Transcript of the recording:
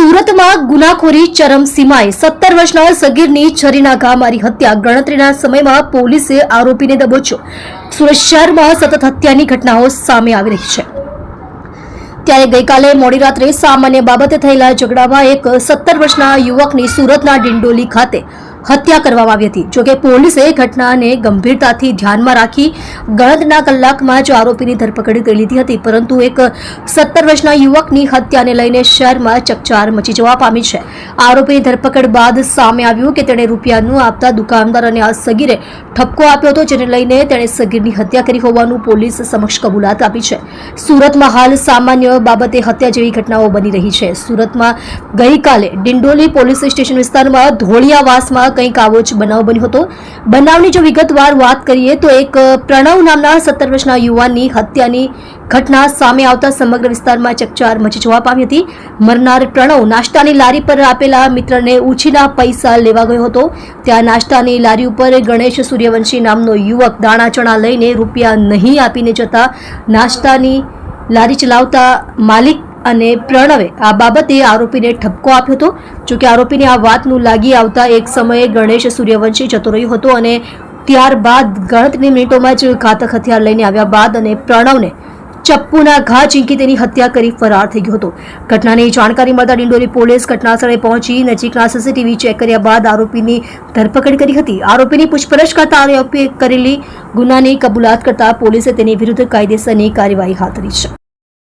સુરતમાં ગુનાખોરી ચરમસીમાએ સત્તર વર્ષના સગીરની છરીના ઘા મારી હત્યા. ગણતરીના સમયમાં પોલીસે આરોપીને દબોચ્યો. સુરત શહેરમાં સતત હત્યાની ઘટનાઓ સામે આવી રહી છે. ત્યારે ગઈકાલે મોડી રાત્રે સામાન્ય બાબતે થયેલા ઝઘડામાં એક સત્તર વર્ષના યુવકની સુરતના ડિંડોલી ખાતે હત્યા કરવામાં આવી હતી. જોકે પોલીસે ઘટનાને ગંભીરતાથી ધ્યાનમાં રાખી ગણતરીના કલાકમાં જ આરોપીની ધરપકડ કરી લીધી હતી. પરંતુ એક સત્તર વર્ષના યુવકની હત્યાને લઈને શહેરમાં ચકચાર મચી જવા પામી છે. આરોપીની ધરપકડ બાદ સામે આવ્યું કે તેણે રૂપિયાનું આપતા દુકાનદાર અને આ સગીરે ઠપકો આપ્યો હતો, જેને લઈને તેણે સગીરની હત્યા કરી હોવાનું પોલીસ સમક્ષ કબૂલાત આપી છે. સુરતમાં હાલ સામાન્ય બાબતે હત્યા જેવી ઘટનાઓ બની રહી છે. સુરતમાં ગઈકાલે ડિંડોલી પોલીસ સ્ટેશન વિસ્તારમાં ધોળિયાવાસમાં કંઈક આવો જ બનાવ બન્યો હતો. બનાવની જો વિગતવાર વાત કરીએ તો એક પ્રણવ નામના સત્તર વર્ષના યુવાનની હત્યાની ઘટના સામે આવતા સમગ્ર વિસ્તારમાં ચકચાર મચી જોવા પામી હતી. મરનાર પ્રણવ નાસ્તાની લારી પર આપેલા મિત્રને ઉછીના પૈસા લેવા ગયો હતો. ત્યાં નાસ્તાની લારી ઉપર ગણેશ સૂર્યવંશી નામનો યુવક દાણા ચણા લઈને રૂપિયા નહીં આપીને જતા નાસ્તાની લારી ચલાવતા માલિક અને પ્રણવે આ બાબતે આરોપીને ઠપકો આપ્યો હતો. જોકે આરોપીને આ વાતનું લાગી આવતા એક સમયે ગણેશ સૂર્યવંશી જતો રહ્યો હતો અને ત્યારબાદ ગણતરી મિનિટોમાં જ ઘાતક હથિયાર લઈને આવ્યા બાદ અને પ્રણવને ચપ્પુના ઘા ચીંકી તેની હત્યા કરી ફરાર થઈ ગયો હતો. ઘટનાની જાણકારી મળતા ડિંડોલી પોલીસ ઘટનાસ્થળે પહોંચી નજીકના સીસીટીવી ચેક કર્યા બાદ આરોપીની ધરપકડ કરી હતી. આરોપીની પૂછપરછ કરતા આરોપીએ કરેલી ગુનાની કબૂલાત કરતા પોલીસે તેની વિરુદ્ધ કાયદેસરની કાર્યવાહી હાથ ધરી છે.